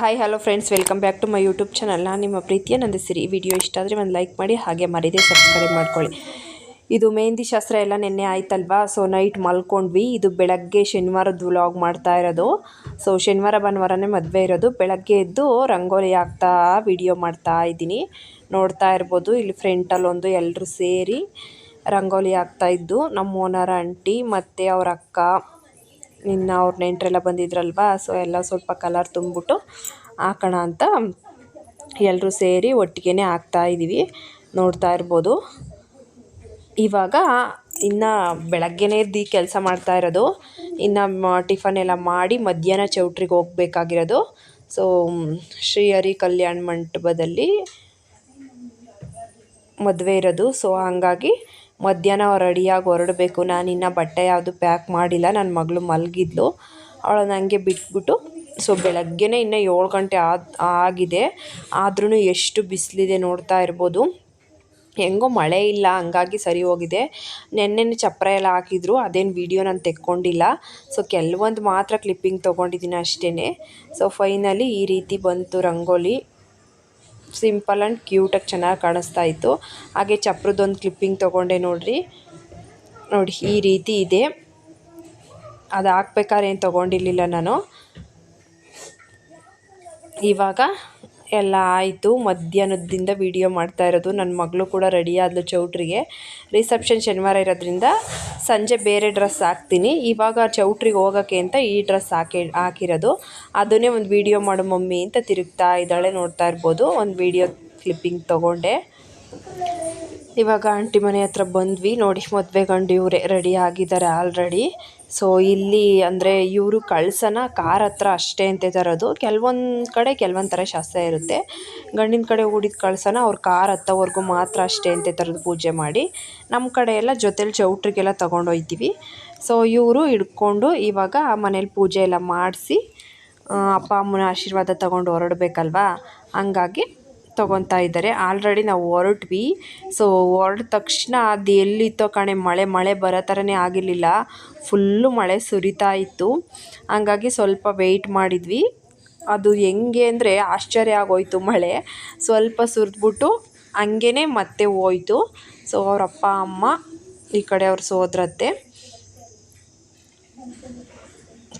Hi hello friends welcome back to my YouTube channel ನಾನು ನಿಮ್ಮ ಪ್ರೀತಿಯ ನಂದಿಸಿರಿ. ವಿಡಿಯೋ ಇಷ್ಟ ಆದರೆ ಒಂದು ಲೈಕ್ ಮಾಡಿ, ಹಾಗೆ ಮರೀದೆ ಸಬ್ಸ್ಕ್ರೈಬ್ ಮಾಡ್ಕೊಳ್ಳಿ. ಇದು ಮೆಹಂದಿ ಶಾಸ್ತ್ರ ಎಲ್ಲ ನಿನ್ನೆ ಆಯ್ತಲ್ವಾ? ಸೊ ನೈಟ್ ಮಲ್ಕೊಂಡ್ವಿ. ಇದು ಬೆಳಗ್ಗೆ ಶನಿವಾರದ ವ್ಲಾಗ್ ಮಾಡ್ತಾ ಇರೋದು. ಸೊ ಶನಿವಾರ, ಭಾನುವಾರನೇ ಮದುವೆ ಇರೋದು. ಬೆಳಗ್ಗೆ ಎದ್ದು ರಂಗೋಲಿ ಹಾಕ್ತಾ ವಿಡಿಯೋ ಮಾಡ್ತಾ ಇದ್ದೀನಿ. ನೋಡ್ತಾ ಇರ್ಬೋದು. ಇಲ್ಲಿ ಫ್ರೆಂಟಲ್ಲೊಂದು ಎಲ್ಲರೂ ಸೇರಿ ರಂಗೋಲಿ ಹಾಕ್ತಾ ಇದ್ದು, ನಮ್ಮ ಓನರ್ ಆಂಟಿ ಮತ್ತು ಅವ್ರ ಅಕ್ಕ. ಇನ್ನು ಅವ್ರ ನೆಂಟರೆಲ್ಲ ಬಂದಿದ್ರಲ್ವಾ ಸೊ ಎಲ್ಲ ಸ್ವಲ್ಪ ಕಲರ್ ತುಂಬಿಬಿಟ್ಟು ಹಾಕೋಣ ಅಂತ ಎಲ್ಲರೂ ಸೇರಿ ಒಟ್ಟಿಗೆ ಹಾಕ್ತಾ ಇದ್ದೀವಿ ನೋಡ್ತಾ ಇರ್ಬೋದು. ಇವಾಗ ಇನ್ನು ಬೆಳಗ್ಗೆನೇ ಎದ್ದು ಕೆಲಸ ಮಾಡ್ತಾ ಇರೋದು, ಇನ್ನು ಟಿಫನ್ ಎಲ್ಲ ಮಾಡಿ ಮಧ್ಯಾಹ್ನ ಚೌಟ್ರಿಗೆ ಹೋಗ್ಬೇಕಾಗಿರೋದು. ಸೊ ಶ್ರೀಹರಿ ಕಲ್ಯಾಣ ಮಂಟಪದಲ್ಲಿ ಮದುವೆ ಇರೋದು ಸೊ ಹಾಗಾಗಿ ಮಧ್ಯಾಹ್ನ ರೆಡಿಯಾಗಿ ಹೊರಡಬೇಕು. ನಾನು ಇನ್ನೂ ಬಟ್ಟೆ ಯಾವುದು ಪ್ಯಾಕ್ ಮಾಡಿಲ್ಲ. ನನ್ನ ಮಗಳು ಮಲಗಿದ್ಲು. ಅವಳನ್ನ ಹಂಗೆ ಬಿಟ್ಬಿಟ್ಟು ಸೊ ಬೆಳಗ್ಗೆನೇ ಇನ್ನೂ ಏಳು ಗಂಟೆ ಆದ, ಆಗಿದೆ. ಆದ್ರೂ ಎಷ್ಟು ಬಿಸಿಲಿದೆ ನೋಡ್ತಾ ಇರ್ಬೋದು. ಹೆಂಗೋ ಮಳೆ ಇಲ್ಲ, ಹಂಗಾಗಿ ಸರಿ ಹೋಗಿದೆ. ನೆನ್ನೆ ಚಪ್ಪರ ಎಲ್ಲ ಹಾಕಿದ್ರು, ಅದೇನು ವಿಡಿಯೋ ನಾನು ತೆಕ್ಕೊಂಡಿಲ್ಲ. ಸೊ ಕೆಲವೊಂದು ಮಾತ್ರ ಕ್ಲಿಪ್ಪಿಂಗ್ ತೊಗೊಂಡಿದ್ದೀನಿ ಅಷ್ಟೇ ಸೊ ಫೈನಲಿ ಈ ರೀತಿ ಬಂತು ರಂಗೋಲಿ. ಸಿಂಪಲ್ ಆ್ಯಂಡ್ ಕ್ಯೂಟಾಗಿ ಚೆನ್ನಾಗಿ ಕಾಣಿಸ್ತಾ ಇತ್ತು. ಹಾಗೆ ಚಪ್ರದೊಂದು ಕ್ಲಿಪ್ಪಿಂಗ್ ತೊಗೊಂಡೆ ನೋಡಿರಿ. ನೋಡಿ, ಈ ರೀತಿ ಇದೆ. ಅದು ಹಾಕ್ಬೇಕಾದ್ರೆ ಏನು ತೊಗೊಂಡಿರಲಿಲ್ಲ ನಾನು. ಇವಾಗ ಎಲ್ಲ ಆಯಿತು. ಮಧ್ಯಾಹ್ನದಿಂದ ವೀಡಿಯೋ ಮಾಡ್ತಾ ಇರೋದು. ನನ್ನ ಮಗಳು ಕೂಡ ರೆಡಿ ಆದಳು ಚೌಟ್ರಿಗೆ. ರಿಸೆಪ್ಷನ್ ಶನಿವಾರ ಇರೋದ್ರಿಂದ ಸಂಜೆ ಬೇರೆ ಡ್ರೆಸ್ ಹಾಕ್ತೀನಿ. ಇವಾಗ ಚೌಟ್ರಿಗೆ ಹೋಗೋಕ್ಕೆ ಅಂತ ಈ ಡ್ರೆಸ್ ಹಾಕಿ, ಹಾಕಿರೋದು. ಅದನ್ನೇ ಒಂದು ವೀಡಿಯೋ ಮಾಡು ಮಮ್ಮಿ ಅಂತ ತಿರುಗ್ತಾ ಇದ್ದಾಳೆ ನೋಡ್ತಾ ಇರ್ಬೋದು. ಒಂದು ವೀಡಿಯೋ ಕ್ಲಿಪ್ಪಿಂಗ್ ತೊಗೊಂಡೆ. ಇವಾಗ ಆಂಟಿ ಮನೆ ಹತ್ರ ಬಂದ್ವಿ. ನೋಡಿ, ಮದುವೆ ಗಂಡು ಇವರೇ ರೆಡಿ ಆಗಿದ್ದಾರೆ ಆಲ್ರೆಡಿ ಸೊ ಇಲ್ಲಿ ಅಂದರೆ ಇವರು ಕಳ್ಸನ ಕಾರ್ ಹತ್ರ ಅಷ್ಟೇ ಅಂತ ತರೋದು ಕೆಲವೊಂದು ಕಡೆ ಕೆಲವೊಂದು ಥರ ಶಾಸ್ತ್ರ ಇರುತ್ತೆ. ಗಂಡಿನ ಕಡೆ ಹೂಡಿದ ಕಳ್ಸನ ಅವ್ರ ಕಾರ್ ಹತ್ತೋವರೆಗೂ ಮಾತ್ರ ಅಷ್ಟೇ ಅಂತ ತರೋದು ಪೂಜೆ ಮಾಡಿ. ನಮ್ಮ ಕಡೆ ಎಲ್ಲ ಜೊತೇಲಿ ಚೌಟ್ರಿಗೆಲ್ಲ ತೊಗೊಂಡೋಗ್ತೀವಿ ಸೊ ಇವರು ಹಿಡ್ಕೊಂಡು ಇವಾಗ ಮನೇಲಿ ಪೂಜೆ ಎಲ್ಲ ಮಾಡಿಸಿ ಅಪ್ಪ ಅಮ್ಮನ ಆಶೀರ್ವಾದ ತೊಗೊಂಡು ಹೊರಡಬೇಕಲ್ವಾ? ಹಂಗಾಗಿ ತೊಗೊತಾ ಇದ್ದಾರೆ. ಆಲ್ರೆಡಿ ನಾವು ಹೊರಟ್ವಿ. ಸೊ ಹೊರಟ ತಕ್ಷಣ ಅದು ಎಲ್ಲಿತ್ತೋ ಕಣೆ, ಮಳೆ ಮಳೆ ಬರೋ ಥರನೇ ಆಗಿರಲಿಲ್ಲ. ಫುಲ್ಲು ಮಳೆ ಸುರಿತಾ ಇತ್ತು. ಹಂಗಾಗಿ ಸ್ವಲ್ಪ ವೆಯ್ಟ್ ಮಾಡಿದ್ವಿ. ಅದು ಹೆಂಗೆ ಅಂದರೆ ಆಶ್ಚರ್ಯ ಆಗೋಯ್ತು ಮಳೆ. ಸ್ವಲ್ಪ ಸುರಿದ್ಬಿಟ್ಟು ಹಂಗೇ ಮತ್ತೆ ಹೋಯ್ತು. ಸೊ ಅವರಪ್ಪ ಅಮ್ಮ ಈ ಕಡೆ ಅವ್ರ ಸೋದ್ರತ್ತೆ.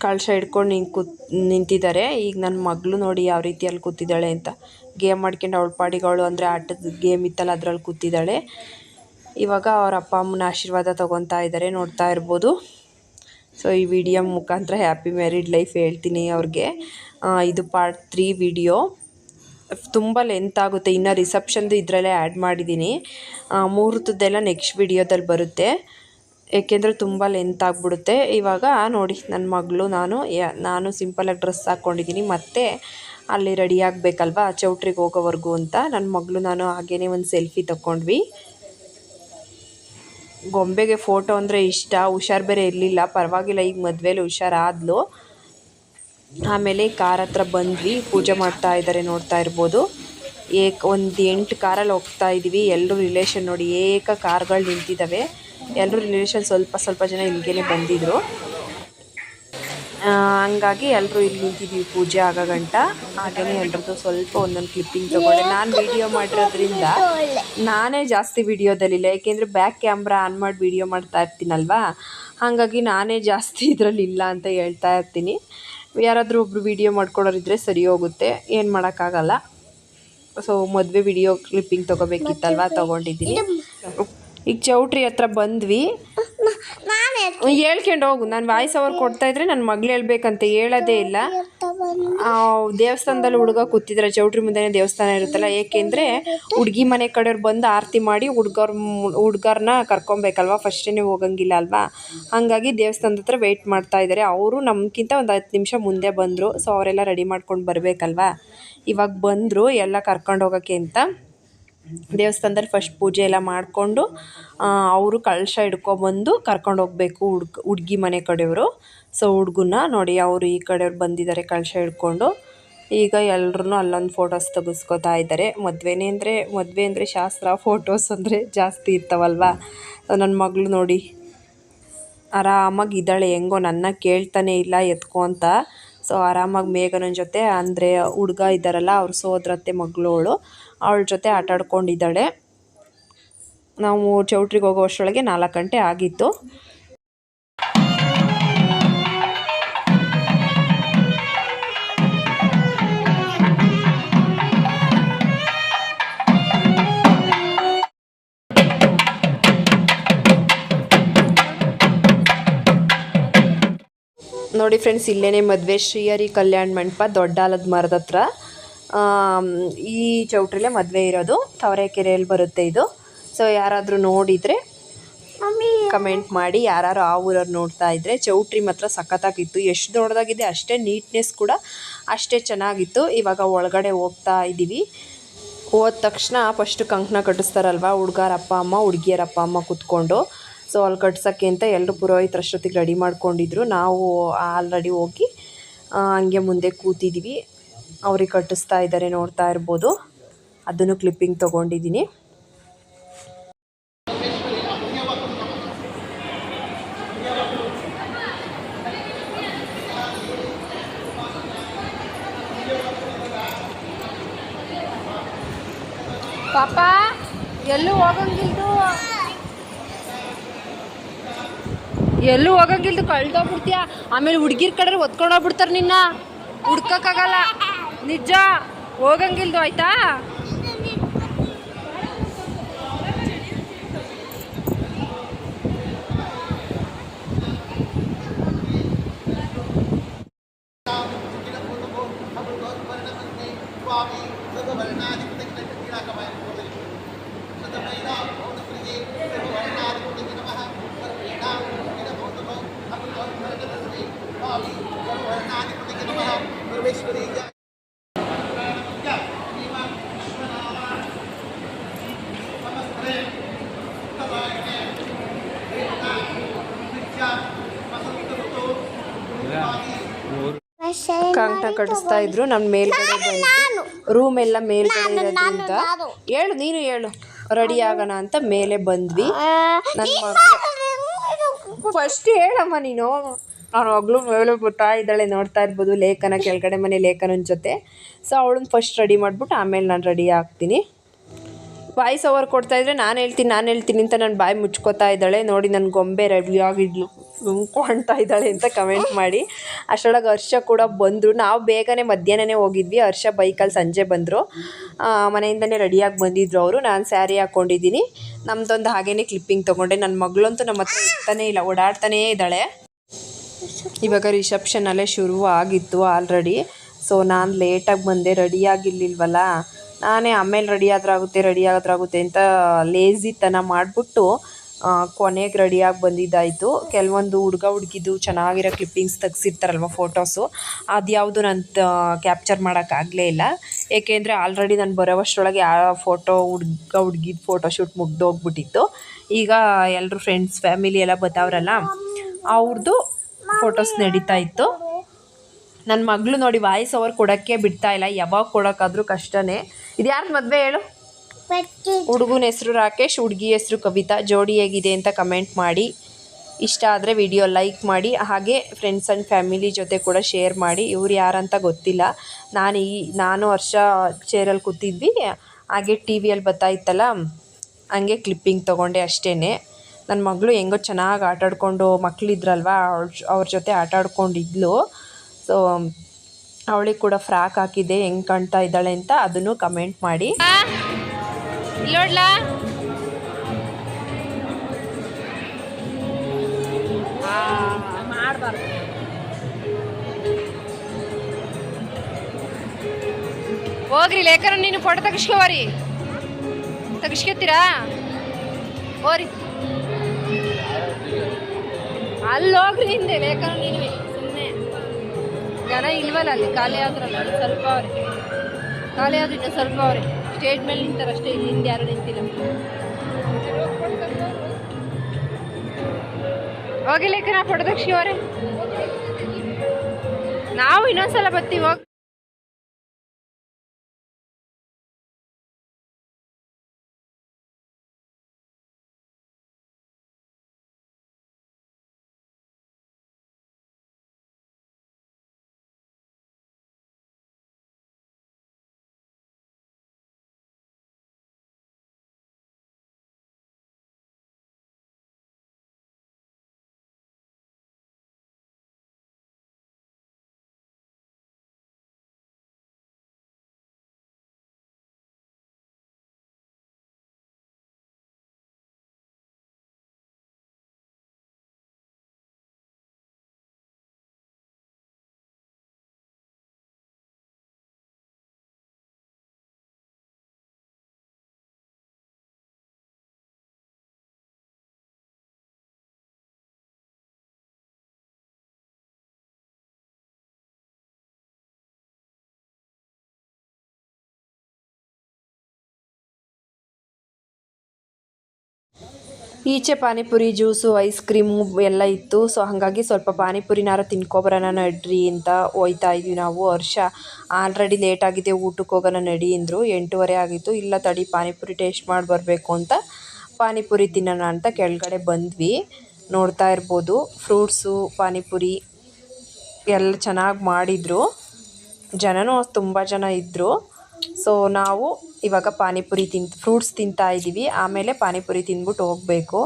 ಕಳಶ ಹಿಡ್ಕೊಂಡು ನಿಂತು ಕೂತ್ ನಿಂತಿದ್ದಾರೆ. ಈಗ ನನ್ನ ಮಗಳು ನೋಡಿ ಯಾವ ರೀತಿಯಲ್ಲಿ ಕೂತಿದ್ದಾಳೆ ಅಂತ. ಗೇಮ್ ಮಾಡ್ಕೊಂಡು ಅವಳ ಪಾಡಿಗಳು ಅಂದರೆ ಆಟದ ಗೇಮ್ ಇತ್ತಲ್ಲ ಅದರಲ್ಲಿ ಕೂತಿದ್ದಾಳೆ. ಇವಾಗ ಅವ್ರ ಅಪ್ಪ ಅಮ್ಮನ ಆಶೀರ್ವಾದ ತೊಗೊತಾ ಇದ್ದಾರೆ, ನೋಡ್ತಾ ಇರ್ಬೋದು. ಸೊ ಈ ವಿಡಿಯೋ ಮುಖಾಂತರ ಹ್ಯಾಪಿ ಮ್ಯಾರಿಡ್ ಲೈಫ್ ಹೇಳ್ತೀನಿ ಅವ್ರಿಗೆ. ಇದು ಪಾರ್ಟ್ ತ್ರೀ ವಿಡಿಯೋ ತುಂಬ ಲೆಂತ್ ಆಗುತ್ತೆ, ಇನ್ನು ರಿಸೆಪ್ಷನ್ದು ಇದರಲ್ಲೇ ಆ್ಯಡ್ ಮಾಡಿದ್ದೀನಿ. ಮುಹೂರ್ತದ್ದೆಲ್ಲ ನೆಕ್ಸ್ಟ್ ವಿಡಿಯೋದಲ್ಲಿ ಬರುತ್ತೆ. ಏಕೆಂದರೆ ತುಂಬ ಲೆಂತ್ ಆಗಿಬಿಡುತ್ತೆ. ಇವಾಗ ನೋಡಿ ನನ್ನ ಮಗಳು, ನಾನು ನಾನು ಸಿಂಪಲಾಗಿ ಡ್ರೆಸ್ ಹಾಕ್ಕೊಂಡಿದ್ದೀನಿ ಮತ್ತು ಅಲ್ಲಿ ರೆಡಿ ಆಗಬೇಕಲ್ವ? ಚೌಟ್ರಿಗೆ ಹೋಗೋವರೆಗೂ ಅಂತ. ನನ್ನ ಮಗಳು ನಾನು ಹಾಗೇ ಒಂದು ಸೆಲ್ಫಿ ತಗೊಂಡ್ವಿ ಗೊಂಬೆಗೆ ಫೋಟೋ ಅಂದರೆ ಇಷ್ಟ. ಹುಷಾರು ಬೇರೆ ಇರಲಿಲ್ಲ. ಪರವಾಗಿಲ್ಲ, ಈಗ ಮದುವೆಲಿ ಹುಷಾರಾದ್ಲು. ಆಮೇಲೆ ಕಾರ್ ಹತ್ರ ಬಂದ್ವಿ. ಪೂಜೆ ಮಾಡ್ತಾ ಇದ್ದಾರೆ ನೋಡ್ತಾ ಇರ್ಬೋದು. ಏಕ ಒಂದು ಎಂಟು ಕಾರಲ್ಲಿ ಹೋಗ್ತಾ ಇದ್ದೀವಿ ಎಲ್ಲರೂ ರಿಲೇಷನ್ ನೋಡಿ ಏಕ ಕಾರ್ಗಳು ನಿಂತಿದ್ದಾವೆ ಎಲ್ಲರೂ ರಿಲೇಷನ್ ಸ್ವಲ್ಪ ಸ್ವಲ್ಪ ಜನ ಇಲ್ಲಿಗೆ ಬಂದಿದ್ದರು ಹಂಗಾಗಿ ಎಲ್ಲರೂ ಇಲ್ಲಿ ನಿಂತಿದ್ದೀವಿ ಪೂಜೆ ಆಗೋ ಗಂಟ. ಹಾಗೆಯೇ ಎಲ್ರದ್ದು ಸ್ವಲ್ಪ ಒಂದೊಂದು ಕ್ಲಿಪ್ಪಿಂಗ್ ತೊಗೊಂಡೆ. ನಾನು ವೀಡಿಯೋ ಮಾಡಿರೋದ್ರಿಂದ ನಾನೇ ಜಾಸ್ತಿ ವೀಡಿಯೋದಲ್ಲಿಲ್ಲ ಏಕೆಂದರೆ ಬ್ಯಾಕ್ ಕ್ಯಾಮ್ರಾ ಆನ್ ಮಾಡಿ ವೀಡಿಯೋ ಮಾಡ್ತಾ ಇರ್ತೀನಲ್ವಾ? ಹಾಗಾಗಿ ನಾನೇ ಜಾಸ್ತಿ ಇದರಲ್ಲಿ ಇಲ್ಲ ಅಂತ ಹೇಳ್ತಾ ಇರ್ತೀನಿ. ಯಾರಾದರೂ ಒಬ್ಬರು ವೀಡಿಯೋ ಮಾಡ್ಕೊಡೋರಿದ್ರೆ ಸರಿ ಹೋಗುತ್ತೆ. ಏನು ಮಾಡೋಕ್ಕಾಗಲ್ಲ. ಸೊ ಮದುವೆ ವಿಡಿಯೋ ಕ್ಲಿಪ್ಪಿಂಗ್ ತೊಗೋಬೇಕಿತ್ತಲ್ವ? ತೊಗೊಂಡಿದ್ದೀನಿ. ಈಗ ಚೌಟ್ರಿ ಹತ್ರ ಬಂದ್ವಿ. ಹೇಳ್ಕೊಂಡು ಹೋಗು. ನಾನು ವಾಯ್ಸ್ ಓವರ್ ಕೊಡ್ತಾ ಇದ್ರೆ ನನ್ನ ಮಗಳು ಹೇಳ್ಬೇಕಂತ ಹೇಳೋದೇ ಇಲ್ಲ. ದೇವಸ್ಥಾನದಲ್ಲಿ ಹುಡುಗ ಕೂತಿದ್ರೆ. ಚೌಟ್ರಿ ಮುಂದೆನೇ ದೇವಸ್ಥಾನ ಇರುತ್ತಲ್ಲ ಏಕೆಂದರೆ ಹುಡುಗಿ ಮನೆ ಕಡೆಯವ್ರು ಬಂದು ಆರತಿ ಮಾಡಿ ಹುಡುಗರ್ ಹುಡ್ಗರ್ನ ಕರ್ಕೊಬೇಕಲ್ವ? ಫಸ್ಟೇ ಹೋಗಂಗಿಲ್ಲ ಅಲ್ವಾ? ಹಾಗಾಗಿ ದೇವಸ್ಥಾನದ ಹತ್ರ ವೆಯ್ಟ್ ಮಾಡ್ತಾ ಇದ್ದಾರೆ ಅವರು ನಮ್ಗಿಂತ ಒಂದು ಹತ್ತು ನಿಮಿಷ ಮುಂದೆ ಬಂದರು. ಸೊ ಅವರೆಲ್ಲ ರೆಡಿ ಮಾಡ್ಕೊಂಡು ಬರಬೇಕಲ್ವಾ? ಇವಾಗ ಬಂದರು ಎಲ್ಲ ಕರ್ಕೊಂಡು ಹೋಗೋಕ್ಕೆ ಅಂತ. ದೇವಸ್ಥಾನದಲ್ಲಿ ಫಸ್ಟ್ ಪೂಜೆ ಎಲ್ಲ ಮಾಡಿಕೊಂಡು ಅವರು ಕಳಶ ಹಿಡ್ಕೊಬಂದು ಕರ್ಕೊಂಡು ಹೋಗಬೇಕು ಹುಡ್ಗ, ಹುಡ್ಗಿ ಮನೆ ಕಡೆಯವರು. ಸೊ ಹುಡ್ಗನ್ನ ನೋಡಿ ಅವರು ಈ ಕಡೆಯವ್ರು ಬಂದಿದ್ದಾರೆ ಕಳಶ ಹಿಡ್ಕೊಂಡು. ಈಗ ಎಲ್ಲರೂ ಅಲ್ಲೊಂದು ಫೋಟೋಸ್ ತೆಗೆಸ್ಕೋತಾ ಇದ್ದಾರೆ. ಮದುವೆನೇ ಅಂದರೆ, ಮದುವೆ ಅಂದರೆ ಶಾಸ್ತ್ರ ಫೋಟೋಸ್ ಅಂದರೆ ಜಾಸ್ತಿ ಇರ್ತಾವಲ್ವ? ನನ್ನ ಮಗಳು ನೋಡಿ, ಆರಾಮಾಗಿ ಇದ್ದಾಳೆ, ಹೆಂಗೋ ನನ್ನ ಕೇಳ್ತಾನೆ ಇಲ್ಲ, ಎತ್ಕೊ ಅಂತ. ಸೊ ಆರಾಮಾಗಿ ಮೇಘನ ಜೊತೆ ಅಂದರೆ ಹುಡುಗ ಇದ್ದಾರಲ್ಲ, ಅವ್ರ ಸೋದರತ್ತೆ ಮಗಳು ಅವಳು ಜೊತೆ ಆಟ ಆಡ್ಕೊಂಡಿದ್ದಾಳೆ ನಾವು ಚೌಟ್ರಿಗೆ ಹೋಗೋ ಅಷ್ಟರೊಳಗೆ ನಾಲ್ಕು ಗಂಟೆ ಆಗಿತ್ತು. ನೋಡಿ ಫ್ರೆಂಡ್ಸ್, ಇಲ್ಲೇನೆ ಮದುವೆ ಶ್ರೀಹರಿ ಕಲ್ಯಾಣ ಮಂಟಪ ದೊಡ್ಡ ಆಲದ ಮರದ ಹತ್ರ. ಈ ಚೌಟ್ರಿಲೇ ಮದುವೆ ಇರೋದು. ತವರೆಕೆರೆಯಲ್ಲಿ ಬರುತ್ತೆ ಇದು. ಸೊ ಯಾರಾದರೂ ನೋಡಿದರೆ ಕಮೆಂಟ್ ಮಾಡಿ ಯಾರು ಆ ಊರವ್ರು ನೋಡ್ತಾ ಇದ್ದರೆ ಚೌಟ್ರಿ ಮಾತ್ರ ಸಖತ್ತಾಗಿತ್ತು. ಎಷ್ಟು ದೊಡ್ಡದಾಗಿದೆ ಅಷ್ಟೇ ನೀಟ್ನೆಸ್ ಕೂಡ ಅಷ್ಟೇ ಚೆನ್ನಾಗಿತ್ತು. ಇವಾಗ ಒಳಗಡೆ ಹೋಗ್ತಾ ಇದ್ದೀವಿ ಹೋದ ತಕ್ಷಣ ಫಸ್ಟು ಕಂಕಣ ಕಟ್ಟಿಸ್ತಾರಲ್ವ ಹುಡುಗರ ಅಪ್ಪ ಅಮ್ಮ ಹುಡುಗಿಯರ ಅಪ್ಪ ಅಮ್ಮ ಕುತ್ಕೊಂಡು. ಸೊ ಅಲ್ಲಿ ಕಟ್ಸೋಕ್ಕೆ ಅಂತ ಎಲ್ಲರೂ ಪುರೋಹಿತರ ಅಷ್ಟೊತ್ತಿಗೆ ರೆಡಿ ಮಾಡ್ಕೊಂಡಿದ್ರು. ನಾವು ಆಲ್ರೆಡಿ ಹೋಗಿ ಹಂಗೆ ಮುಂದೆ ಕೂತಿದ್ದೀವಿ ಅವ್ರಿಗೆ ಕಟ್ಟಿಸ್ತಾ ಇದ್ದಾರೆ ನೋಡ್ತಾ ಇರ್ಬೋದು. ಅದನ್ನು ಕ್ಲಿಪ್ಪಿಂಗ್ ತೊಗೊಂಡಿದ್ದೀನಿ. ಪಾಪ, ಎಲ್ಲೂ ಹೋಗಂಗಿಲ್ದು. ಎಲ್ಲೂ ಹೋಗಂಗಿಲ್ದು ಕಳ್ದೋಗ್ಬಿಡ್ತೀಯ. ಆಮೇಲೆ ಹುಡ್ಗಿರ್ ಕಡೆ ಒತ್ಕೊಂಡೋಗ್ಬಿಡ್ತಾರೆ ನಿನ್ನ. ಹುಡ್ಕಕ್ಕಾಗಲ್ಲ. ನಿಜ ಹೋಗಂಗಿಲ್ದು ಆಯ್ತಾ? ಕಂಕಣ ಕಟ್ಟಿಸ್ತಾ ಇದ್ರು ನಮ್ ಮೇಲ್ಗಡೆ ರೂಮ್ ಎಲ್ಲ ಮೇಲ್ಗಡೆ ಇರೋದ್ರಿಂದ. ಹೇಳು ನೀನು ಹೇಳು. ರೆಡಿ ಆಗೋಣ ಅಂತ ಮೇಲೆ ಬಂದ್ವಿ. ನನ್ನ ಫಸ್ಟ್ ಹೇಳಮ್ಮ ನೀನು. ಅವ್ರ ಮಗಳು ಮೇಲೆ ಬರ್ತಾ ಇದ್ದಾಳೆ ನೋಡ್ತಾ ಇರ್ಬೋದು ಲೇಖನ ಕೆಳಗಡೆ ಮನೆ ಲೇಖನನ ಜೊತೆ. ಸೊ ಅವಳನ್ನ ಫಸ್ಟ್ ರೆಡಿ ಮಾಡಿಬಿಟ್ಟು ಆಮೇಲೆ ನಾನು ರೆಡಿ ಆಗ್ತೀನಿ. ವಾಯ್ಸ್ ಓವರ್ ಕೊಡ್ತಾ ಇದ್ರೆ ನಾನು ಹೇಳ್ತೀನಿ ನಾನು ಹೇಳ್ತೀನಿ ಅಂತ ನನ್ನ ಬಾಯಿ ಮುಚ್ಕೋತಾ ಇದ್ದಾಳೆ. ನೋಡಿ ನನ್ನ ಗೊಂಬೆ ರೆಡಿ ಆಗಿದ್ಲು. ಕಾಣ್ತಾ ಇದ್ದಾಳೆ ಅಂತ ಕಮೆಂಟ್ ಮಾಡಿ. ಅಷ್ಟರೊಳಗೆ ಹರ್ಷ ಕೂಡ ಬಂದರು. ನಾವು ಬೇಗನೆ ಮಧ್ಯಾಹ್ನನೇ ಹೋಗಿದ್ವಿ. ಹರ್ಷ ಬೈಕಲ್ಲಿ ಸಂಜೆ ಬಂದರು. ಮನೆಯಿಂದನೇ ರೆಡಿಯಾಗಿ ಬಂದಿದ್ರು ಅವರು. ನಾನು ಸ್ಯಾರಿ ಹಾಕ್ಕೊಂಡಿದ್ದೀನಿ ನಮ್ಮದೊಂದು ಹಾಗೇ ಕ್ಲಿಪ್ಪಿಂಗ್ ತೊಗೊಂಡೆ. ನನ್ನ ಮಗಳಂತೂ ನಮ್ಮ ಹತ್ರ ಇರ್ತಾನೇ ಇಲ್ಲ, ಓಡಾಡ್ತಾನೇ ಇದ್ದಾಳೆ. ಇವಾಗ ರಿಸೆಪ್ಷನಲ್ಲೇ ಶುರು ಆಗಿತ್ತು ಆಲ್ರೆಡಿ ಸೊ ನಾನು ಲೇಟಾಗಿ ಬಂದೆ. ರೆಡಿ ಆಗಿರ್ಲಿಲ್ವಲ್ಲ? ನಾನೇ ಆಮೇಲೆ ರೆಡಿ ಆದ್ರಾಗುತ್ತೆ ರೆಡಿ ಆದ್ರಾಗುತ್ತೆ ಅಂತ ಲೇಝಿತನ ಮಾಡಿಬಿಟ್ಟು ಕೊನೆಗೆ ರೆಡಿಯಾಗಿ ಬಂದಿದ್ದಾಯಿತು. ಕೆಲವೊಂದು ಹುಡುಗ ಹುಡುಗಿದು ಚೆನ್ನಾಗಿರೋ ಕ್ಲಿಪ್ಪಿಂಗ್ಸ್ ತೆಗ್ಸಿರ್ತಾರಲ್ವ ಫೋಟೋಸು ಅದ್ಯಾವುದು ನಾನು ಕ್ಯಾಪ್ಚರ್ ಮಾಡೋಕ್ಕಾಗಲೇ ಇಲ್ಲ. ಏಕೆಂದರೆ ಆಲ್ರೆಡಿ ನಾನು ಬರೋವಷ್ಟರೊಳಗೆ ಆ ಫೋಟೋ ಹುಡುಗ ಹುಡುಗಿದ ಫೋಟೋಶೂಟ್ ಮುಗ್ದೋಗ್ಬಿಟ್ಟಿತ್ತು. ಈಗ ಎಲ್ಲರೂ ಫ್ರೆಂಡ್ಸ್ ಫ್ಯಾಮಿಲಿ ಎಲ್ಲ ಬರ್ತಾವ್ರಲ್ಲ ಅವ್ರದ್ದು ಫೋಟೋಸ್ ನಡೀತಾ ಇತ್ತು. ನನ್ನ ಮಗಳು ನೋಡಿ ವಾಯ್ಸ್ ಓವರ್ ಕೊಡೋಕ್ಕೆ ಬಿಡ್ತಾ ಇಲ್ಲ. ಯಾವಾಗ ಕೊಡೋಕ್ಕಾದ್ರೂ ಕಷ್ಟನೇ. ಇದು ಯಾರು ಮದುವೆ ಹೇಳು? ಹುಡುಗನ ಹೆಸರು ರಾಕೇಶ್, ಹುಡುಗಿ ಹೆಸರು ಕವಿತಾ. ಜೋಡಿ ಹೇಗಿದೆ ಅಂತ ಕಮೆಂಟ್ ಮಾಡಿ. ಇಷ್ಟ ಆದರೆ ವಿಡಿಯೋ ಲೈಕ್ ಮಾಡಿ. ಹಾಗೆ ಫ್ರೆಂಡ್ಸ್ ಆ್ಯಂಡ್ ಫ್ಯಾಮಿಲಿ ಜೊತೆ ಕೂಡ ಶೇರ್ ಮಾಡಿ. ಇವ್ರು ಯಾರಂತ ಗೊತ್ತಿಲ್ಲ. ನಾನು ಈ, ನಾನು ವರ್ಷ ಚೇರಲ್ಲಿ ಕೂತಿದ್ವಿ. ಹಾಗೆ ಟಿ ವಿಯಲ್ಲಿ ಬರ್ತಾ ಇತ್ತಲ್ಲ, ಹಂಗೆ ಕ್ಲಿಪ್ಪಿಂಗ್ ತೊಗೊಂಡೆ ಅಷ್ಟೇ ನನ್ನ ಮಗಳು ಹೆಂಗೋ ಚೆನ್ನಾಗಿ ಆಟಾಡ್ಕೊಂಡು ಮಕ್ಕಳಿದ್ರಲ್ವ ಅವ್ಳ ಅವ್ರ ಜೊತೆ ಆಟ ಆಡ್ಕೊಂಡಿದ್ಲು ಸೊ ಅವಳಿಗೆ ಕೂಡ ಫ್ರಾಕ್ ಹಾಕಿದೆ, ಹೆಂಗೆ ಕಾಣ್ತಾ ಇದ್ದಾಳೆ ಅಂತ ಅದನ್ನು ಕಮೆಂಟ್ ಮಾಡಿ. ನೋಡ್ಲಾ ಮಾಡಬಾರ್ದು. ಹೋಗ್ರಿ ಲೇಖರ ನೀನು ಫೋಟೋ ತೆಗಿಸ್ಕೋರಿ ತೆಗಿಸ್ಕೊತೀರಾ? ಹೋರಿ. ಅಲ್ಲಿ ಹೋಗ್ರಿ ಹಿಂದೆ ಲೇಖನ ನೀನು. ಸುಮ್ಮನೆ ಜನ ಇಲ್ವಲ್ಲ ಅಲ್ಲಿ? ಖಾಲಿ ಆದ್ರಲ್ಲ ಸ್ವಲ್ಪ ಅವ್ರಿ ಖಾಲಿ ಆದ್ರೆ ಇನ್ನು ಸ್ವಲ್ಪ ಅವ್ರೆ ಸ್ಟೇಜ್ ಮೇಲೆ ನಿಂತಾರಷ್ಟೇ ಇಲ್ಲಿ ಹಿಂದೆ ಯಾರು ನಿಂತಿಲ್ಲ. ಹೋಗಿಲ್ಲ ಕಣ ಫೋಟೋ ಅವರೇ ನಾವು ಇನ್ನೊಂದ್ಸಲ ಬರ್ತೀವಿ ಈಚೆ ಪಾನಿಪುರಿ ಜ್ಯೂಸು, ಐಸ್ ಕ್ರೀಮು ಎಲ್ಲ ಇತ್ತು. ಸೊ ಹಾಗಾಗಿ ಸ್ವಲ್ಪ ಪಾನಿಪುರಿನಾರ ತಿನ್ಕೊಬರೋಣ ನಡ್ರಿ ಅಂತ ಹೋಯ್ತಾ ಇದ್ವಿ ನಾವು ವರ್ಷ ಆಲ್ರೆಡಿ ಲೇಟ್ ಆಗಿದೆ, ಊಟಕ್ಕೆ ಹೋಗೋಣ ನಡಿ ಅಂದರು. ಎಂಟೂವರೆ ಆಗಿತ್ತು. ಇಲ್ಲ ತಡಿ, ಪಾನಿಪುರಿ ಟೇಸ್ಟ್ ಮಾಡಿ ಬರಬೇಕು ಅಂತ ಪಾನಿಪುರಿ ತಿನ್ನೋಣ ಅಂತ ಕೆಳಗಡೆ ಬಂದ್ವಿ. ನೋಡ್ತಾ ಇರ್ಬೋದು, ಫ್ರೂಟ್ಸು, ಪಾನಿಪುರಿ ಎಲ್ಲ ಚೆನ್ನಾಗಿ ಮಾಡಿದರು. ಜನನೂ ತುಂಬ ಜನ ಇದ್ದರು ಸೊ ನಾವು ಇವಾಗ ಪಾನಿಪುರಿ ತಿನ್ ಫ್ರೂಟ್ಸ್ ತಿಂತಾ ಇದ್ದೀವಿ ಆಮೇಲೆ ಪಾನಿಪುರಿ ತಿಂದ್ಬಿಟ್ಟು ಹೋಗಬೇಕು.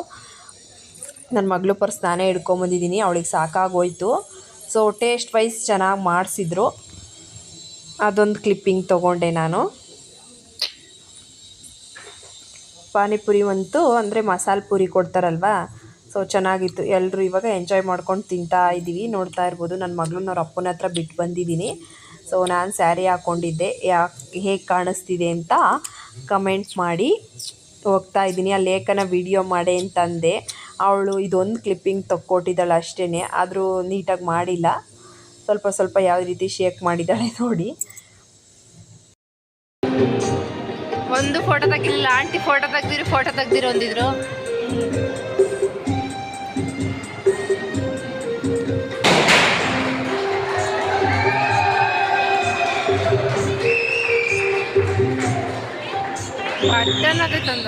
ನನ್ನ ಮಗಳು ಪರ್ಸ್ ನಾನೇ ಹಿಡ್ಕೊಂಬಂದಿದ್ದೀನಿ ಅವಳಿಗೆ ಸಾಕಾಗೋಯ್ತು. ಸೊ ಟೇಸ್ಟ್ ವೈಸ್ ಚೆನ್ನಾಗಿ ಮಾಡಿಸಿದ್ರು. ಅದೊಂದು ಕ್ಲಿಪ್ಪಿಂಗ್ ತೊಗೊಂಡೆ ನಾನು. ಪಾನಿಪುರಿ ಅಂತೂ ಅಂದರೆ ಮಸಾಲೆ ಪುರಿ ಕೊಡ್ತಾರಲ್ವಾ? ಸೊ ಚೆನ್ನಾಗಿತ್ತು. ಎಲ್ಲರೂ ಇವಾಗ ಎಂಜಾಯ್ ಮಾಡ್ಕೊಂಡು ತಿಂತಾ ಇದ್ದೀವಿ ನೋಡ್ತಾ ಇರ್ಬೋದು. ನನ್ನ ಮಗಳನ್ನ ಅವ್ರ ಅಪ್ಪನ ಹತ್ರ ಬಿಟ್ಟು ಬಂದಿದ್ದೀನಿ. ಸೊ ನಾನು ಸ್ಯಾರಿ ಹಾಕ್ಕೊಂಡಿದ್ದೆ ಯಾಕೆ ಹೇಗೆ ಕಾಣಿಸ್ತಿದೆ ಅಂತ ಕಮೆಂಟ್ ಮಾಡಿ. ಹೋಗ್ತಾ ಇದ್ದೀನಿ. ಆ ಲೇಖನ ವಿಡಿಯೋ ಮಾಡೆ ಅಂತಂದೆ. ಅವಳು ಇದೊಂದು ಕ್ಲಿಪ್ಪಿಂಗ್ ತಕ್ಕೊಟ್ಟಿದ್ದಾಳೆ ಅಷ್ಟೇ ಆದರೂ ನೀಟಾಗಿ ಮಾಡಿಲ್ಲ. ಸ್ವಲ್ಪ ಸ್ವಲ್ಪ ಯಾವ ರೀತಿ ಶೇಕ್ ಮಾಡಿದ್ದಾಳೆ ನೋಡಿ. ಒಂದು ಫೋಟೋ ತೆಗಿಲಿಲ್ಲ ಆಂಟಿ ಫೋಟೋ ತೆಗ್ದಿರಿ ಫೋಟೋ ತೆಗ್ದಿರಿ ಒಂದಿದ್ರು ಬಟ್ಟನ್ ಅದೇ ತಂದ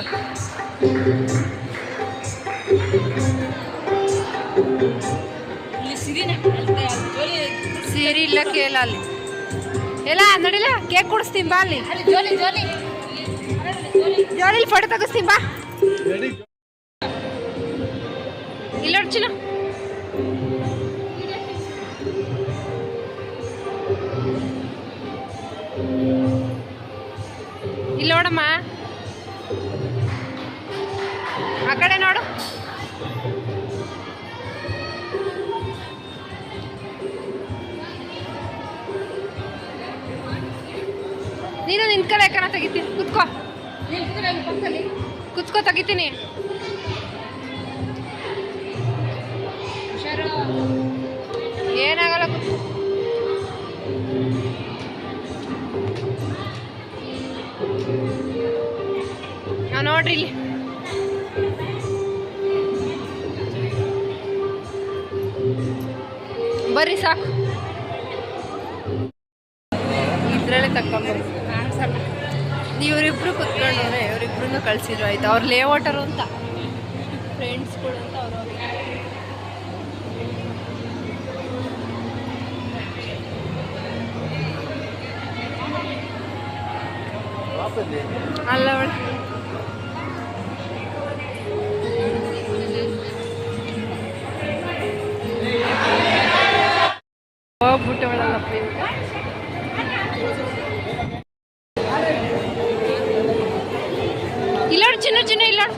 ಸೀರೆ ಇಲ್ಲ ಕೇಳ ಅಲ್ಲಿ. ಎಲ್ಲ ನಡಿಲ್ಲ? ಕೇಕ್ ಕುಡಿಸ್ತೀನಿ ಬಾ ಅಲ್ಲಿ. ಜೋಲಿ ಫೋಟೋ ತೆಗಿಸ್ತೀನಿ ಬಾ. ಇಲ್ಲ ಚಿನ್ನ. ಇಲ್ಲ ನೋಡಮ್ಮ. ಆ ಕಡೆ ನೋಡು. ನೀನು ನಿನ್ ಕಡೆ ಯಾಕನ ತೆಗಿತೀನಿ. ಕುತ್ಕೋ. ಕುತ್ಕೋ ತೆಗಿತೀನಿ. ನೋಡ್ರಿ ಇಲ್ಲಿ. ಬರ್ರಿ ಸಾಕು. ಇದ್ರಲ್ಲೇ ತಕೊಂಡ್ಬರ್ರಿ ಇವರಿಬ್ರು ಕುತ್ಕೊಂಡವ್ರೆ ಇವರಿಬ್ರು ಕಳ್ಸಿದ್ರು, ಆಯ್ತು. ಅವ್ರು ಲೇಔಟರು ಅಂತ. ಫ್ರೆಂಡ್ಸ್ಗಳು ಅಂತ ಅವರು ಅಲ್ಲ. ಹೋಗ್ಬಿಟ್ಟವಳಲ್ಲಪ್ಪ ಇಲ್ಲೋಡು ಚಿನ್ನ ಚಿನ್ನ ಇಲ್ಲೋಡು.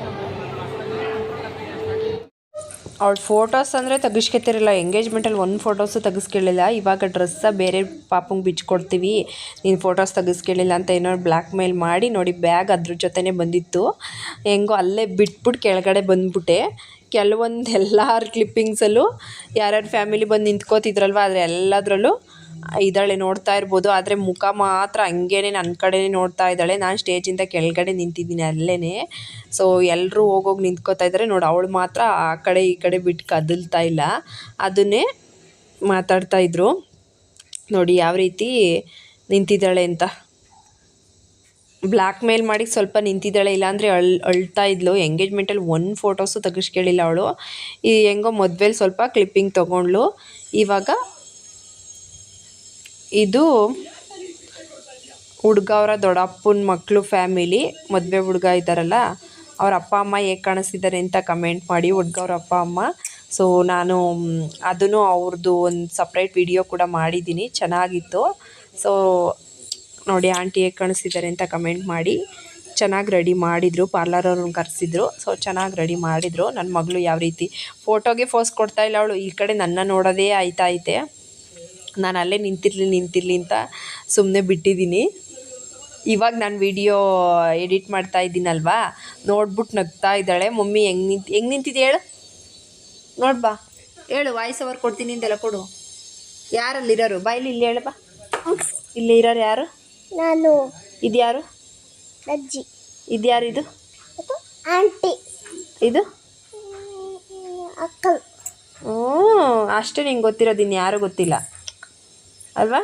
ಅವಳು ಫೋಟೋಸ್ ಅಂದರೆ ತೆಗಿಸ್ಕೊತಿರಲಿಲ್ಲ ಎಂಗೇಜ್ಮೆಂಟಲ್ಲಿ ಒಂದು ಫೋಟೋಸು ತೆಗಿಸ್ಕೊಳ್ಳಿಲ್ಲ. ಇವಾಗ ಡ್ರೆಸ್ಸ ಬೇರೆ ಪಾಪಂಗೆ ಬಿಚ್ಕೊಡ್ತೀವಿ. ನೀನು ಫೋಟೋಸ್ ತೆಗಿಸ್ಕೊಳ್ಳಿಲ್ಲ ಅಂತ ಏನೋ ಬ್ಲ್ಯಾಕ್ ಮೇಲ್ ಮಾಡಿ ನೋಡಿ ಬ್ಯಾಗ್ ಅದ್ರ ಜೊತೆನೇ ಬಂದಿತ್ತು. ಹೆಂಗೋ ಅಲ್ಲೇ ಬಿಟ್ಬಿಟ್ಟು ಕೆಳಗಡೆ ಬಂದ್ಬಿಟ್ಟೆ. ಕೆಲವೊಂದು ಎಲ್ಲರ ಕ್ಲಿಪ್ಪಿಂಗ್ಸಲ್ಲೂ ಯಾರ್ಯಾರು ಫ್ಯಾಮಿಲಿ ಬಂದು ನಿಂತ್ಕೋತಿದ್ರಲ್ವ, ಆದರೆ ಎಲ್ಲದರಲ್ಲೂ ಇದ್ದಾಳೆ ನೋಡ್ತಾ ಇರ್ಬೋದು. ಆದರೆ ಮುಖ ಮಾತ್ರ ಹಂಗೇನೆ ನನ್ನ ಕಡೆ ನೋಡ್ತಾ ಇದ್ದಾಳೆ. ನಾನು ಸ್ಟೇಜಿಂದ ಕೆಳಗಡೆ ನಿಂತಿದ್ದೀನಿ ಅಲ್ಲೇ ಸೊ ಎಲ್ಲರೂ ಹೋಗೋಗಿ ನಿಂತ್ಕೋತಾ ಇದ್ದಾರೆ ನೋಡಿ, ಅವಳು ಮಾತ್ರ ಆ ಕಡೆ ಈ ಕಡೆ ಬಿಟ್ಟು ಕದಲ್ತಾ ಇಲ್ಲ. ಅದನ್ನೇ ಮಾತಾಡ್ತಾ ಇದ್ರು. ನೋಡಿ, ಯಾವ ರೀತಿ ನಿಂತಿದ್ದಾಳೆ ಅಂತ. ಬ್ಲ್ಯಾಕ್ ಮೇಲ್ ಮಾಡಿ ಸ್ವಲ್ಪ ನಿಂತಿದ್ದಾಳೆ. ಇಲ್ಲಾಂದರೆ ಅಳ್, ಅಳ್ತಾ ಇದ್ಲು. ಎಂಗೇಜ್ಮೆಂಟಲ್ಲಿ ಒಂದು ಫೋಟೋಸು ತೆಗಿಸ್ಕೇಳಿಲ್ಲ ಅವಳು. ಈ ಹೆಂಗೋ ಮದುವೆಲಿ ಸ್ವಲ್ಪ ಕ್ಲಿಪ್ಪಿಂಗ್ ತೊಗೊಂಡ್ಳು. ಇವಾಗ ಇದು ಹುಡ್ಗ ಅವರ ದೊಡ್ಡಪ್ಪನ ಮಕ್ಕಳು ಫ್ಯಾಮಿಲಿ. ಮದುವೆ ಹುಡುಗ ಇದ್ದಾರಲ್ಲ, ಅವ್ರ ಅಪ್ಪ, ಅಮ್ಮ ಹೇಗೆ ಕಾಣಿಸ್ತಿದ್ದಾರೆ ಅಂತ ಕಮೆಂಟ್ ಮಾಡಿ ಹುಡ್ಗ ಅವ್ರ ಅಪ್ಪ, ಅಮ್ಮ. ಸೊ ನಾನು ಅದನ್ನು ಅವ್ರದ್ದು ಒಂದು ಸಪ್ರೇಟ್ ವಿಡಿಯೋ ಕೂಡ ಮಾಡಿದ್ದೀನಿ. ಚೆನ್ನಾಗಿತ್ತು. ಸೊ ನೋಡಿ ಆಂಟಿ ಹೇಗೆ ಕಾಣಿಸ್ತಿದ್ದಾರೆ ಅಂತ ಕಮೆಂಟ್ ಮಾಡಿ. ಚೆನ್ನಾಗಿ ರೆಡಿ ಮಾಡಿದರು ಪಾರ್ಲರ್ ಅವ್ರನ್ನ ಕರೆಸಿದ್ರು. ಸೊ ಚೆನ್ನಾಗಿ ರೆಡಿ ಮಾಡಿದರು. ನನ್ನ ಮಗಳು ಯಾವ ರೀತಿ ಫೋಟೋಗೆ ಫೋಸ್ ಕೊಡ್ತಾ ಇಲ್ಲ ಅವಳು. ಈ ಕಡೆ ನನ್ನ ನೋಡೋದೇ ಆಯ್ತಾ ಐತೆ ನಾನು ಅಲ್ಲೇ ನಿಂತಿರಲಿ ನಿಂತಿರಲಿ ಅಂತ ಸುಮ್ಮನೆ ಬಿಟ್ಟಿದ್ದೀನಿ. ಇವಾಗ ನಾನು ವಿಡಿಯೋ ಎಡಿಟ್ ಮಾಡ್ತಾ ಇದ್ದೀನಲ್ವಾ? ನೋಡ್ಬಿಟ್ಟು ನಗ್ತಾ ಇದ್ದಾಳೆ. ಮಮ್ಮಿ ಹೆಂಗೆ ನಿಂತು ಹೆಂಗೆ ನಿಂತಿದೆ ಹೇಳು? ನೋಡು ಬಾ. ಹೇಳು ವಾಯ್ಸ್ ಓವರ್ ಕೊಡ್ತೀನಿ ಅಂತೆಲ್ಲ ಕೊಡು. ಯಾರಲ್ಲಿರೋರು? ಬಾಯಲ್ಲಿ ಇಲ್ಲಿ ಇಲ್ಲಿ ಹೇಳು ಬಾ. ಇಲ್ಲಿ ಇರೋರು ಯಾರು? ನಾನು. ಇದ್ಯಾರು ಅಜ್ಜಿ. ಇದು ಯಾರು ಇದು? ಆಂಟಿ. ಇದು? ಅಕ್ಕಲ್. ಹ್ಞೂ ಅಷ್ಟೇ ನಿಂಗೆ ಗೊತ್ತಿರೋದು ಇನ್ನು ಯಾರು ಗೊತ್ತಿಲ್ಲ. ಅಲ್ವಾ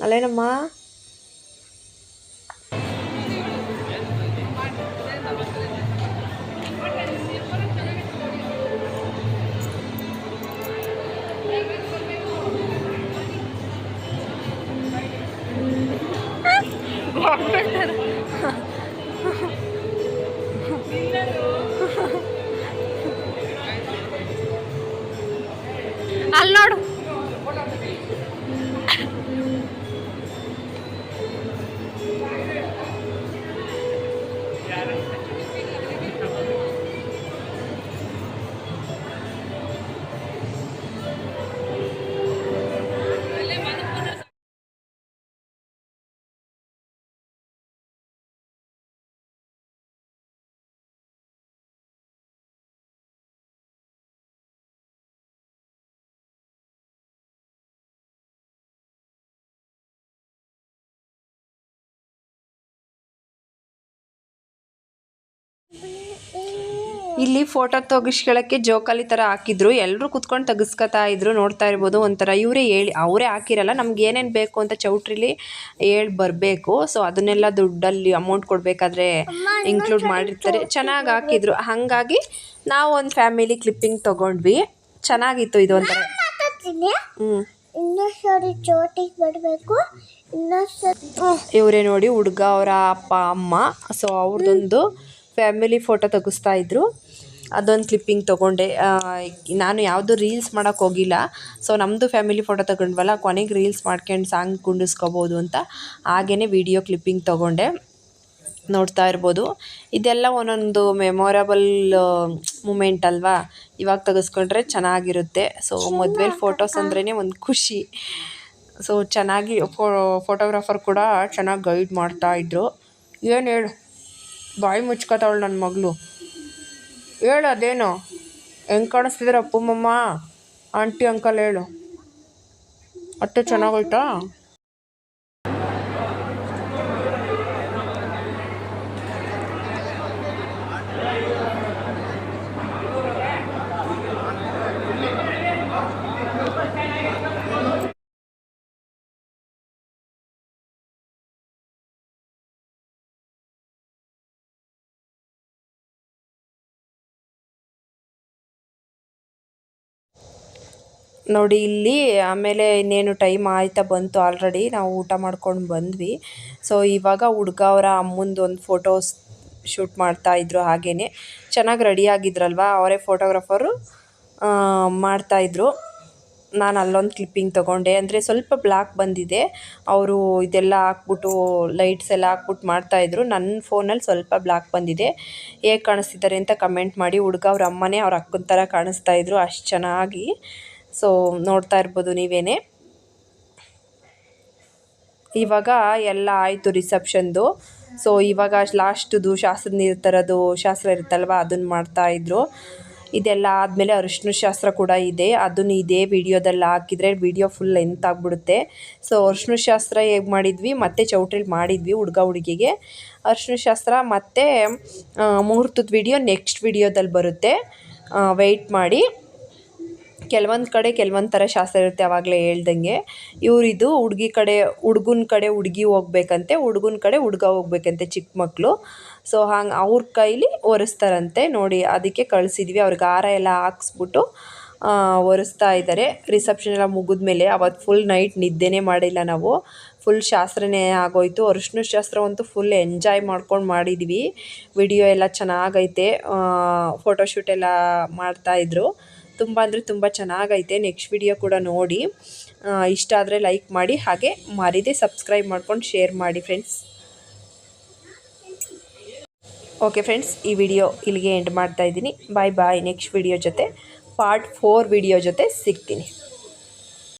ಅಲ್ಲೇನಮ್ಮ ಅಲ್ಲಿ ಇಲ್ಲಿ ಫೋಟೋ ತೆಗಿಸ್ಕೊಳ್ಳೋಕ್ಕೆ ಜೋಕಾಲಿ ಥರ ಹಾಕಿದ್ರು. ಎಲ್ಲರೂ ಕುತ್ಕೊಂಡು ತೆಗಿಸ್ಕೊತಾ ಇದ್ರು. ನೋಡ್ತಾ ಇರ್ಬೋದು ಒಂಥರ ಇವರೇ ಹೇಳಿ ಅವರೇ ಹಾಕಿರಲ್ಲ ನಮ್ಗೆ ಏನೇನು ಬೇಕು ಅಂತ ಚೌಟ್ರಿಲಿ ಹೇಳಿ ಬರಬೇಕು. ಸೊ ಅದನ್ನೆಲ್ಲ ದುಡ್ಡಲ್ಲಿ ಅಮೌಂಟ್ ಕೊಡಬೇಕಾದ್ರೆ ಇನ್ಕ್ಲೂಡ್ ಮಾಡಿರ್ತಾರೆ. ಚೆನ್ನಾಗಿ ಹಾಕಿದ್ರು. ಹಾಗಾಗಿ ನಾವು ಒಂದು ಫ್ಯಾಮಿಲಿ ಕ್ಲಿಪ್ಪಿಂಗ್ ತೊಗೊಂಡ್ವಿ. ಚೆನ್ನಾಗಿತ್ತು ಇದು ಒಂಥರ. ಹ್ಞೂ ಚೋಟಿಗೆ ಬರಬೇಕು. ಸರಿ ಇವರೇ ನೋಡಿ ಹುಡುಗ ಅವರ ಅಪ್ಪ ಅಮ್ಮ. ಸೊ ಅವ್ರದ್ದೊಂದು ಫ್ಯಾಮಿಲಿ ಫೋಟೋ ತೆಗಿಸ್ತಾ ಇದ್ದರು ಅದೊಂದು ಕ್ಲಿಪ್ಪಿಂಗ್ ತೊಗೊಂಡೆ. ನಾನು ಯಾವುದು ರೀಲ್ಸ್ ಮಾಡೋಕ್ಕೆ ಹೋಗಿಲ್ಲ. ಸೊ ನಮ್ಮದು ಫ್ಯಾಮಿಲಿ ಫೋಟೋ ತಗೊಂಡ್ವಲ್ಲ ಕೊನೆಗೆ ರೀಲ್ಸ್ ಮಾಡ್ಕೊಂಡು ಸಾಂಗ್ ಕುಂಡಿಸ್ಕೋಬೋದು ಅಂತ ಹಾಗೇ ವಿಡಿಯೋ ಕ್ಲಿಪ್ಪಿಂಗ್ ತೊಗೊಂಡೆ. ನೋಡ್ತಾ ಇರ್ಬೋದು. ಇದೆಲ್ಲ ಒಂದೊಂದು ಮೆಮೊರಬಲ್ ಮೂಮೆಂಟ್ ಅಲ್ವಾ? ಇವಾಗ ತೆಗೆಸ್ಕೊಂಡ್ರೆ ಚೆನ್ನಾಗಿರುತ್ತೆ. ಸೊ ಮದುವೆಲಿ ಫೋಟೋಸ್ ಅಂದ್ರೇ ಒಂದು ಖುಷಿ. ಸೊ ಚೆನ್ನಾಗಿ ಫೋ ಫೋಟೋಗ್ರಾಫರ್ ಕೂಡ ಚೆನ್ನಾಗಿ ಗೈಡ್ ಮಾಡ್ತಾ ಇದ್ರು. ಏನು ಹೇಳು? ಬಾಯಿ ಮುಚ್ಕೋತಾವಳು ನನ್ನ ಮಗಳು. ಹೇಳು ಅದೇನು? ಹೆಂಗೆ ಕಾಣಿಸ್ತಿದ್ರು ಅಪ್ಪು ಆಂಟಿ ಅಂಕಲ್ ಹೇಳು. ಅತ್ತೆ ಚೆನ್ನಾಗೋಯ್ತಾ? ನೋಡಿ ಇಲ್ಲಿ ಆಮೇಲೆ ಇನ್ನೇನು ಟೈಮ್ ಆಯ್ತಾ ಬಂತು ಆಲ್ರೆಡಿ ನಾವು ಊಟ ಮಾಡ್ಕೊಂಡು ಬಂದ್ವಿ. ಸೊ ಇವಾಗ ಹುಡ್ಗ ಅವರ ಅಮ್ಮಂದು ಒಂದು ಫೋಟೋಸ್ ಶೂಟ್ ಮಾಡ್ತಾ ಇದ್ರು ಹಾಗೇ ಚೆನ್ನಾಗಿ ರೆಡಿ ಆಗಿದ್ರಲ್ವ? ಅವರೇ ಫೋಟೋಗ್ರಾಫರು ಮಾಡ್ತಾಯಿದ್ರು ನಾನು ಅಲ್ಲೊಂದು ಕ್ಲಿಪ್ಪಿಂಗ್ ತೊಗೊಂಡೆ. ಅಂದರೆ ಸ್ವಲ್ಪ ಬ್ಲ್ಯಾಕ್ ಬಂದಿದೆ. ಅವರು ಇದೆಲ್ಲ ಹಾಕ್ಬಿಟ್ಟು ಲೈಟ್ಸ್ ಎಲ್ಲ ಹಾಕ್ಬಿಟ್ಟು ಮಾಡ್ತಾಯಿದ್ರು ನನ್ನ ಫೋನಲ್ಲಿ ಸ್ವಲ್ಪ ಬ್ಲ್ಯಾಕ್ ಬಂದಿದೆ. ಹೇಗೆ ಕಾಣಿಸ್ತಿದ್ದಾರೆ ಅಂತ ಕಮೆಂಟ್ ಮಾಡಿ ಹುಡ್ಗ ಅವ್ರ ಅಮ್ಮನೇ ಅವ್ರ ಅಕ್ಕನ ಥರ ಕಾಣಿಸ್ತಾ ಇದ್ರು. ಅಷ್ಟು ಚೆನ್ನಾಗಿ. ಸೊ ನೋಡ್ತಾ ಇರ್ಬೋದು ನೀವೇನೆ. ಇವಾಗ ಎಲ್ಲ ಆಯಿತು ರಿಸೆಪ್ಷನ್ದು. ಸೊ ಇವಾಗ ಲಾಸ್ಟ್ದು ಶಾಸ್ತ್ರ ನೀರು ತರೋದು ಶಾಸ್ತ್ರ ಇರುತ್ತಲ್ವ? ಅದನ್ನು ಮಾಡ್ತಾಯಿದ್ರು ಇದೆಲ್ಲ ಆದಮೇಲೆ ಅರಿಶಿನ ಶಾಸ್ತ್ರ ಕೂಡ ಇದೆ. ಅದನ್ನು ಇದೇ ವಿಡಿಯೋದಲ್ಲಿ ಹಾಕಿದರೆ ವಿಡಿಯೋ ಫುಲ್ ಲೆಂತ್ ಆಗಿಬಿಡುತ್ತೆ. ಸೊ ಅರಿಶಿನ ಶಾಸ್ತ್ರ ಹೇಗೆ ಮಾಡಿದ್ವಿ? ಮತ್ತು ಚೌಟ್ರಿಲಿ ಮಾಡಿದ್ವಿ ಹುಡುಗ ಹುಡುಗಿಗೆ. ಅರಿಶಿನ ಶಾಸ್ತ್ರ ಮತ್ತು ಮುಹೂರ್ತದ ವಿಡಿಯೋ ನೆಕ್ಸ್ಟ್ ವಿಡಿಯೋದಲ್ಲಿ ಬರುತ್ತೆ. ವೆಯ್ಟ್ ಮಾಡಿ. ಕೆಲವೊಂದು ಕಡೆ ಕೆಲವೊಂದು ಥರ ಶಾಸ್ತ್ರ ಇರುತ್ತೆ ಆವಾಗಲೇ ಹೇಳ್ದಂಗೆ. ಇವರಿದು ಹುಡುಗಿ ಕಡೆ, ಹುಡ್ಗನ ಕಡೆ ಹುಡುಗಿ ಹೋಗ್ಬೇಕಂತೆ, ಹುಡ್ಗನ ಕಡೆ ಹುಡುಗ ಹೋಗ್ಬೇಕಂತೆ ಚಿಕ್ಕ ಮಕ್ಕಳು ಸೊ ಹಂಗೆ ಅವ್ರ ಕೈಲಿ ಒರೆಸ್ತಾರಂತೆ. ನೋಡಿ, ಅದಕ್ಕೆ ಕಳಿಸಿದ್ವಿ. ಅವ್ರಿಗೆ ಹಾರ ಎಲ್ಲ ಹಾಕ್ಸ್ಬಿಟ್ಟು ಒರೆಸ್ತಾ ಇದ್ದಾರೆ ರಿಸೆಪ್ಷನ್ ಎಲ್ಲ ಮುಗಿದ್ಮೇಲೆ ಅವತ್ತು ಫುಲ್ ನೈಟ್ ನಿದ್ದೆನೇ ಮಾಡಿಲ್ಲ ನಾವು. ಫುಲ್ ಶಾಸ್ತ್ರನೇ ಆಗೋಯ್ತು. ಅರಿಶಿನ ಶಾಸ್ತ್ರವಂತೂ ಫುಲ್ ಎಂಜಾಯ್ ಮಾಡ್ಕೊಂಡು ಮಾಡಿದ್ವಿ. ವಿಡಿಯೋ ಎಲ್ಲ ಚೆನ್ನಾಗೈತೆ. ಫೋಟೋಶೂಟ್ ಎಲ್ಲ ಮಾಡ್ತಾಯಿದ್ರು ತುಂಬ ಅಂದರೆ ತುಂಬ ಚೆನ್ನಾಗೈತೆ. ನೆಕ್ಸ್ಟ್ ವಿಡಿಯೋ ಕೂಡ ನೋಡಿ. ಇಷ್ಟ ಆದರೆ ಲೈಕ್ ಮಾಡಿ, ಹಾಗೆ ಮರಿದೆ ಸಬ್ಸ್ಕ್ರೈಬ್ ಮಾಡ್ಕೊಂಡು ಶೇರ್ ಮಾಡಿ ಫ್ರೆಂಡ್ಸ್ ಓಕೆ ಫ್ರೆಂಡ್ಸ್ ಈ ವಿಡಿಯೋ ಇಲ್ಲಿಗೆ ಎಂಡ್ ಮಾಡ್ತಾ ಇದ್ದೀನಿ. ಬಾಯ್ ಬಾಯ್ ನೆಕ್ಸ್ಟ್ ವಿಡಿಯೋ ಜೊತೆ ಪಾರ್ಟ್ ಫೋರ್ ವಿಡಿಯೋ ಜೊತೆ ಸಿಗ್ತೀನಿ.